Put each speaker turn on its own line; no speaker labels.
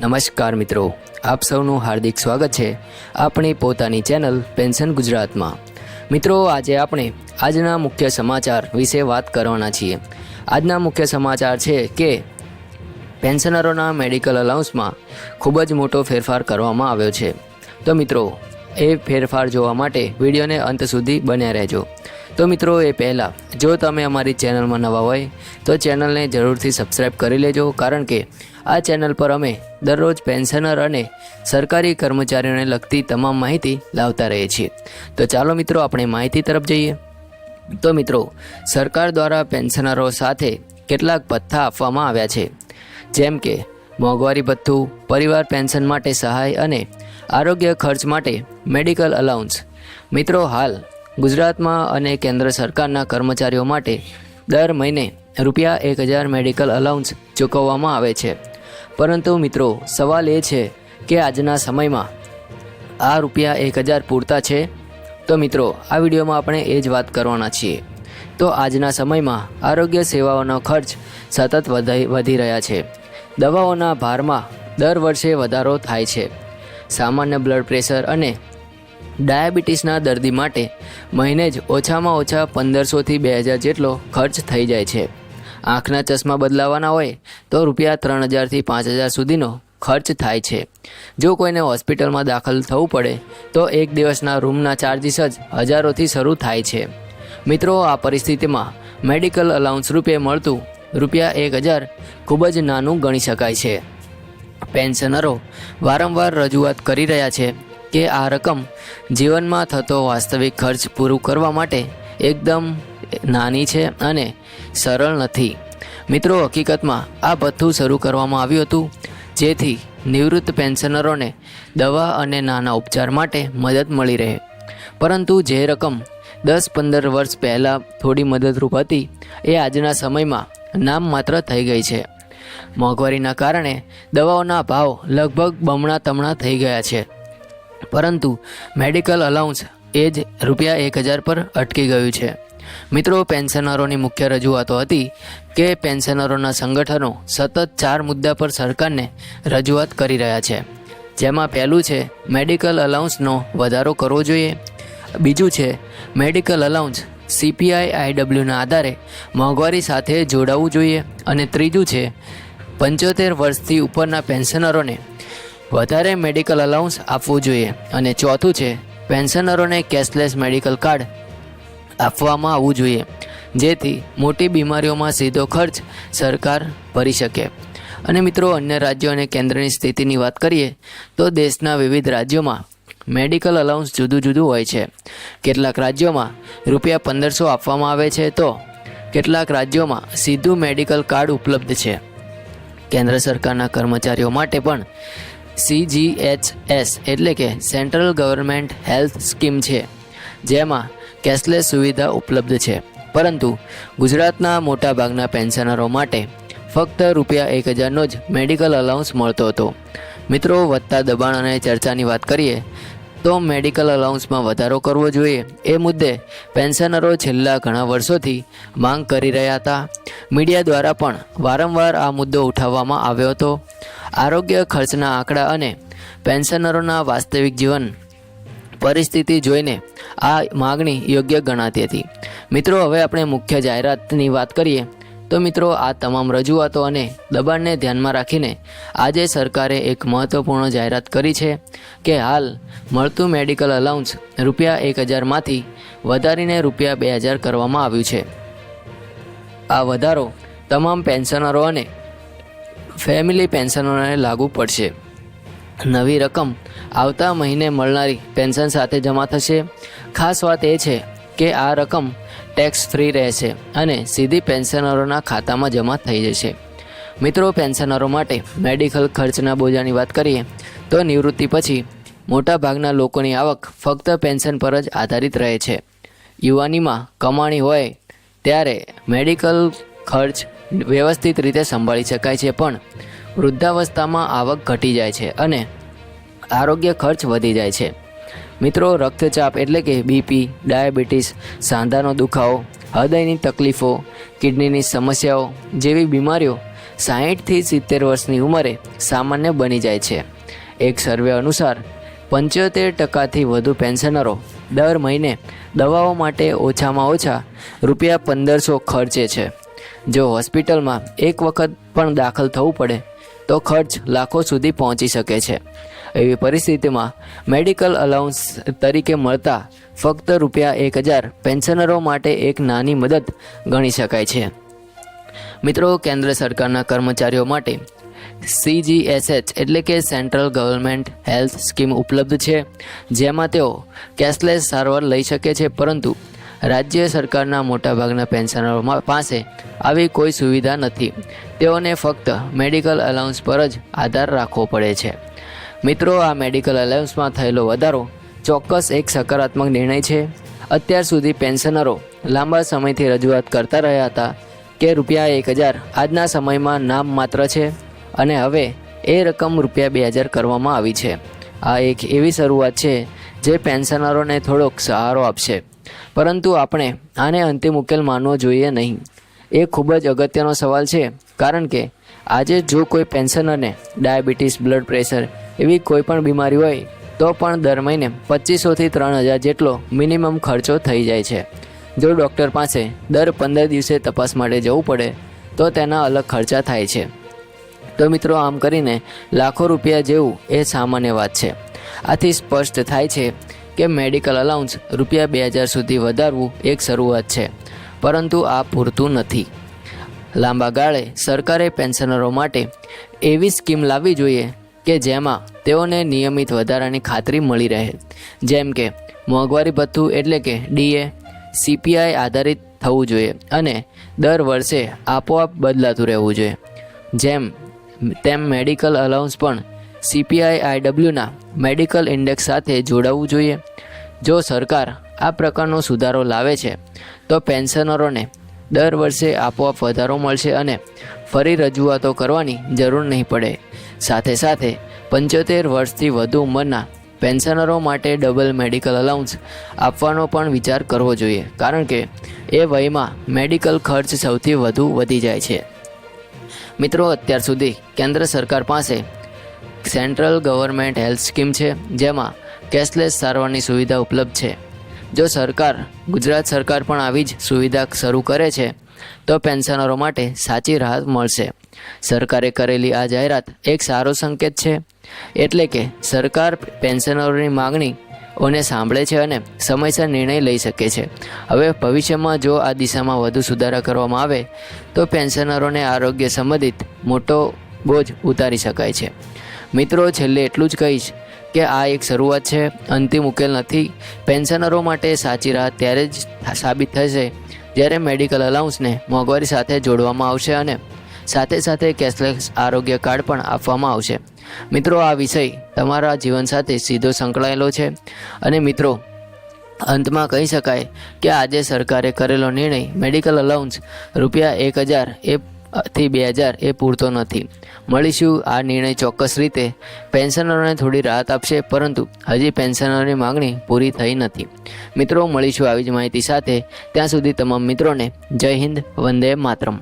નમસ્કાર મિત્રો, આપ સૌનું હાર્દિક સ્વાગત છે આપણી પોતાની ચેનલ પેન્શન ગુજરાતમાં. મિત્રો, આજે આપણે આજના મુખ્ય સમાચાર વિશે વાત કરવાના છીએ. આજના મુખ્ય સમાચાર છે કે, પેન્શનરોના મેડિકલ અલાઉન્સમાં ખૂબ જ મોટો ફેરફાર કરવામાં આવ્યો છે. તો મિત્રો, એ ફેરફાર જોવા માટે વિડીયોને અંત સુધી બન્યા રહેજો. તો મિત્રો, એ પહેલાં, જો તમે અમારી ચેનલમાં નવા હોય, તો ચેનલને જરૂરથી સબસ્ક્રાઈબ કરી લેજો, કારણ કે આ ચેનલ પર અમે દરરોજ પેન્શનર અને સરકારી કર્મચારીઓને લગતી તમામ માહિતી લાવતા રહીએ છીએ. તો ચાલો મિત્રો, આપણે માહિતી તરફ જઈએ. તો મિત્રો, સરકાર દ્વારા પેન્શનરો સાથે કેટલાક ભથ્થા આપવામાં આવ્યા છે. જેમ કે, મોંઘવારી ભથ્થું, પરિવાર પેન્શન માટે સહાય અને આરોગ્ય ખર્ચ માટે મેડિકલ અલાઉન્સ. મિત્રો, હાલ ગુજરાતમાં અને કેન્દ્ર સરકારના કર્મચારીઓ માટે દર મહિને રૂપિયા એક હજાર મેડિકલ અલાઉન્સ ચૂકવવામાં આવે છે. પરંતુ મિત્રો, સવાલ એ છે કે આજના સમયમાં આ રૂપિયા એક હજાર પૂરતા છે? તો મિત્રો, આ વિડીયોમાં આપણે એ જ વાત કરવાના છીએ. તો આજના સમયમાં આરોગ્ય સેવાઓનો ખર્ચ સતત વધી રહ્યા છે. દવાઓના ભારમાં દર વર્ષે વધારો થાય છે. સામાન્ય બ્લડ પ્રેશર અને ડાયાબિટીસના દર્દી માટે મહિને જ ઓછામાં ઓછા પંદરસોથી બે હજાર જેટલો ખર્ચ થઈ જાય છે. આંખના ચશ્મા બદલાવાના હોય તો રૂપિયા ત્રણ હજારથી પાંચ હજાર સુધીનો ખર્ચ થાય છે. જો કોઈને હોસ્પિટલમાં દાખલ થવું પડે, તો એક દિવસના રૂમના ચાર્જિસ જ હજારોથી શરૂ થાય છે. મિત્રો, આ પરિસ્થિતિમાં મેડિકલ અલાઉન્સ રૂપે મળતું રૂપિયા એક હજાર ખૂબ જ નાનું ગણી શકાય છે. પેન્શનરો વારંવાર રજૂઆત કરી રહ્યા છે કે આ રકમ જીવનમાં થતો વાસ્તવિક ખર્ચ પૂરું કરવા માટે એકદમ નાની છે અને સરળ નથી. મિત્રો, હકીકતમાં આ ભથ્થું શરૂ કરવામાં આવ્યું હતું, જેથી નિવૃત્ત પેન્શનરોને દવા અને નાના ઉપચાર માટે મદદ મળી રહે. પરંતુ જે રકમ દસ પંદર વર્ષ પહેલાં થોડી મદદરૂપ હતી, એ આજના સમયમાં નામ માત્ર થઈ ગઈ છે. મોંઘવારીના કારણે દવાઓના ભાવ લગભગ બમણા તમણા થઈ ગયા છે. પરંતુ મેડિકલ અલાઉન્સ એ જ રૂપિયા એક હજાર પર અટકી ગયું છે. મિત્રો, પેન્શનરોની મુખ્ય રજૂઆતો હતી કે પેન્શનરોના સંગઠનો સતત ચાર મુદ્દા પર સરકારને રજૂઆત કરી રહ્યા છે. જેમાં પહેલું છે, મેડિકલ અલાઉન્સનો વધારો કરવો જોઈએ. બીજું છે, મેડિકલ અલાઉન્સ સીપીઆઈ આઈડબ્લ્યુના આધારે મોંઘવારી સાથે જોડાવવું જોઈએ. અને ત્રીજું છે, પંચોતેર વર્ષથી ઉપરના પેન્શનરોને વધારે મેડિકલ અલાઉન્સ આપવું જોઈએ. અને ચોથું છે, પેન્શનરોને કેશલેસ મેડિકલ કાર્ડ આપવામાં આવવું જોઈએ. જેથી મોટી બીમારીઓમાં સીધો ખર્ચ સરકાર ભરી શકે. અને મિત્રો, અન્ય રાજ્યો અને કેન્દ્રની સ્થિતિની વાત કરીએ, તો દેશના વિવિધ રાજ્યોમાં મેડિકલ અલાઉન્સ જુદું જુદું હોય છે. કેટલાક રાજ્યોમાં રૂપિયા પંદરસો આપવામાં આવે છે, તો કેટલાક રાજ્યોમાં સીધું મેડિકલ કાર્ડ ઉપલબ્ધ છે. કેન્દ્ર સરકારના કર્મચારીઓ માટે પણ સીજીએચએસ એટલે કે સેન્ટ્રલ ગવર્મેન્ટ હેલ્થ સ્કીમ છે. જેમાં કેશલેસ સુવિધા ઉપલબ્ધ છે. પરંતુ ગુજરાતના મોટાભાગના પેન્શનરો માટે ફક્ત રૂપિયા એક હજારનો જ મેડિકલ અલાઉન્સ મળતો હતો. મિત્રો, વધતા દબાણ અને ચર્ચાની વાત કરીએ, તો મેડિકલ અલાઉન્સમાં વધારો કરવો જોઈએ એ મુદ્દે પેન્શનરો છેલ્લા ઘણા વર્ષોથી માંગ કરી રહ્યા હતા. મીડિયા દ્વારા પણ વારંવાર આ મુદ્દો ઉઠાવવામાં આવ્યો હતો. આરોગ્ય ખર્ચના આંકડા અને પેન્શનરોના વાસ્તવિક જીવન પરિસ્થિતિ જોઈને આ માગણી યોગ્ય ગણાતી હતી. મિત્રો, હવે આપણે મુખ્ય જાહેરાતની વાત કરીએ. તો મિત્રો, આ તમામ રજૂઆતો અને દબાણને ધ્યાનમાં રાખીને આજે સરકારે એક મહત્વપૂર્ણ જાહેરાત કરી છે કે હાલ મળતું મેડિકલ અલાઉન્સ રૂપિયા એક હજારમાંથી વધારીને રૂપિયા બે હજાર કરવામાં આવ્યું છે. આ વધારો તમામ પેન્શનરો અને ફેમિલી પેન્શનરોને લાગુ પડશે. નવી રકમ આવતા મહિને મળનારી પેન્શન સાથે જમા થશે. ખાસ વાત એ છે કે આ રકમ ટેક્સ ફ્રી રહેશે અને સીધી પેન્શનરોના ખાતામાં જમા થઈ જશે. મિત્રો, પેન્શનરો માટે મેડિકલ ખર્ચના બોજાની વાત કરીએ, તો નિવૃત્તિ પછી મોટાભાગના લોકોની આવક ફક્ત પેન્શન પર જ આધારિત રહે છે. યુવાનીમાં કમાણી હોય ત્યારે મેડિકલ ખર્ચ વ્યવસ્થિત રીતે સંભાળી શકાય છે, પણ વૃદ્ધાવસ્થામાં આવક ઘટી જાય છે અને આરોગ્ય ખર્ચ વધી જાય છે. મિત્રો, રક્તચાપ એટલે કે બીપી ડાયાબિટીસ, સાંધાનો દુખાવો, હૃદયની તકલીફો, કિડનીની સમસ્યાઓ જેવી બીમારીઓ સાહીઠથી સિત્તેર વર્ષની ઉંમરે સામાન્ય બની જાય છે. એક સર્વે અનુસાર, પંચોતેર ટકાથી વધુ પેન્શનરો દર મહિને દવાઓ માટે ઓછામાં ઓછા રૂપિયા પંદરસો ખર્ચે છે. જો હોસ્પિટલમાં એક વખત પણ દાખલ થવું પડે તો ખર્ચ લાખો સુધી પહોંચી શકે છે. એવી પરિસ્થિતિમાં મેડિકલ અલાઉન્સ તરીકે મળતા ફક્ત રૂપિયા એક હજાર પેન્શનરો માટે એક નાની મદદ ગણી શકાય છે. મિત્રો, કેન્દ્ર સરકારના કર્મચારીઓ માટે સીજીએસએચ એટલે કે સેન્ટ્રલ ગવર્મેન્ટ હેલ્થ સ્કીમ ઉપલબ્ધ છે, જેમાં તેઓ કેશલેસ સારવાર લઈ શકે છે, પરંતુ રાજ્ય સરકારના મોટાભાગના પેન્શનરોમાં પાસે આવી કોઈ સુવિધા નથી. તેઓને ફક્ત મેડિકલ અલાઉન્સ પર જ આધાર રાખવો પડે છે. મિત્રો, આ મેડિકલ અલાઉન્સમાં થયેલો વધારો ચોક્કસ એક સકારાત્મક નિર્ણય છે. અત્યાર સુધી પેન્શનરો લાંબા સમયથી રજૂઆત કરતા રહ્યા હતા કે રૂપિયા એક હજાર આજના સમયમાં નામ માત્ર છે અને હવે એ રકમ રૂપિયા બે હજાર કરવામાં આવી છે. આ એક એવી શરૂઆત છે જે પેન્શનરોને થોડોક સહારો આપશે. પરંતુ આપણે આને અંતિમ ઉકેલ માનવો જોઈએ નહીં. એ ખૂબ જ અગત્યનો સવાલ છે, કારણ કે આજે જો કોઈ પેન્શનરને ડાયાબિટીસ બ્લડ પ્રેશર એવી કોઈ પણ બીમારી હોય, તો પણ દર મહિને પચીસોથી ત્રણ હજાર જેટલો મિનિમમ ખર્ચો થઈ જાય છે. જો ડૉક્ટર પાસે દર પંદર દિવસે તપાસ માટે જવું પડે, તો તેના અલગ ખર્ચા થાય છે. તો મિત્રો, આમ કરીને લાખો રૂપિયા જેવું એ સામાન્ય વાત છે. આથી સ્પષ્ટ થાય છે કે મેડિકલ અલાઉન્સ રૂપિયા બે હજાર સુધી વધારવું એક શરૂઆત છે. પરંતુ આ પૂરતું નથી. લાંબા ગાળે સરકારે પેન્શનરો માટે એવી સ્કીમ લાવવી જોઈએ કે જેમાં તેઓને નિયમિત વધારાની ખાતરી મળી રહે. જેમ કે મોંઘવારી ભથ્થું એટલે કે ડીએ સીપીઆઈ આધારિત થવું જોઈએ અને દર વર્ષે આપોઆપ બદલાતું રહેવું જોઈએ. જેમ તેમ મેડિકલ અલાઉન્સ પણ સીપીઆઈ આઈડબ્લ્યુના મેડિકલ ઇન્ડેક્સ સાથે જોડાવવું જોઈએ. જો સરકાર આ પ્રકારનો સુધારો લાવે છે, તો પેન્શનરોને દર વર્ષે આપોઆપ વધારો મળશે અને ફરી રજૂઆતો કરવાની જરૂર નહીં પડે. સાથે સાથે પંચોતેર વર્ષથી વધુ ઉંમરના પેન્શનરો માટે ડબલ મેડિકલ અલાઉન્સ આપવાનો પણ વિચાર કરવો જોઈએ, કારણ કે એ વયમાં મેડિકલ ખર્ચ સૌથી વધુ વધી જાય છે. મિત્રો, અત્યાર સુધી કેન્દ્ર સરકાર પાસે સેન્ટ્રલ ગવર્મેન્ટ હેલ્થ સ્કીમ છે, જેમાં કેશલેસ સારવારની સુવિધા ઉપલબ્ધ છે. જો સરકાર, ગુજરાત સરકાર પણ આવી જ સુવિધા શરૂ કરે છે, તો પેન્શનરો માટે સાચી રાહત મળશે. સરકારે કરેલી આ જાહેરાત એક સારો સંકેત છે, એટલે કે સરકાર પેન્શનરોની માગણી ઓને સાંભળે છે અને સમયસર નિર્ણય લઈ શકે છે. હવે ભવિષ્યમાં જો આ દિશામાં વધુ સુધારા કરવામાં આવે, તો પેન્શનરોને આરોગ્ય સંબંધિત મોટો બોજ ઉતારી શકાય છે. મિત્રો, છેલ્લે એટલું જ કહીશ કે આ એક શરૂઆત છે. અંતિમ ઉકેલ નથી. પેન્શનરો માટે સાચી રાહત ત્યારે જ સાબિત થશે જ્યારે મેડિકલ અલાઉન્સને મોંઘવારી સાથે જોડવામાં આવશે અને સાથે સાથે કેશલેસ આરોગ્ય કાર્ડ પણ આપવામાં આવશે. મિત્રો, આ વિષય તમારા જીવન સાથે સીધો સંકળાયેલો છે અને મિત્રો, અંતમાં કહી શકાય કે આજે સરકારે કરેલો નિર્ણય મેડિકલ અલાઉન્સ રૂપિયા એક હજાર એ થી બે હજાર એ પૂરતો નથી. મળીશું આ નિર્ણય ચોક્કસ રીતે. પેન્શનરોને થોડી રાહત આપશે, પરંતુ હજી પેન્શનરોની માંગણી પૂરી થઈ નથી. મિત્રો, મળીશું આવી જ માહિતી સાથે. ત્યાં સુધી તમામ મિત્રોને જય હિન્દ, વંદે માતરમ.